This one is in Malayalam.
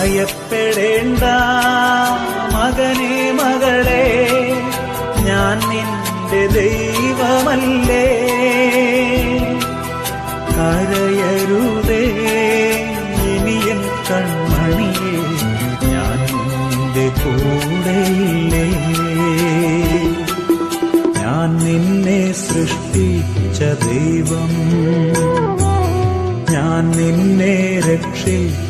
ഭയപ്പെടേണ്ട. മകനെ മകളെ ഞാൻ നിന്റെ ദൈവമല്ലേ. കരയരുതേ ഇനിയൻ കൺമണിയെ ഞാൻ നിന്റെ കൂടെയില്ലേ. ഞാൻ നിന്നെ സൃഷ്ടിച്ച ദൈവം. ഞാൻ നിന്നെ രക്ഷിച്ച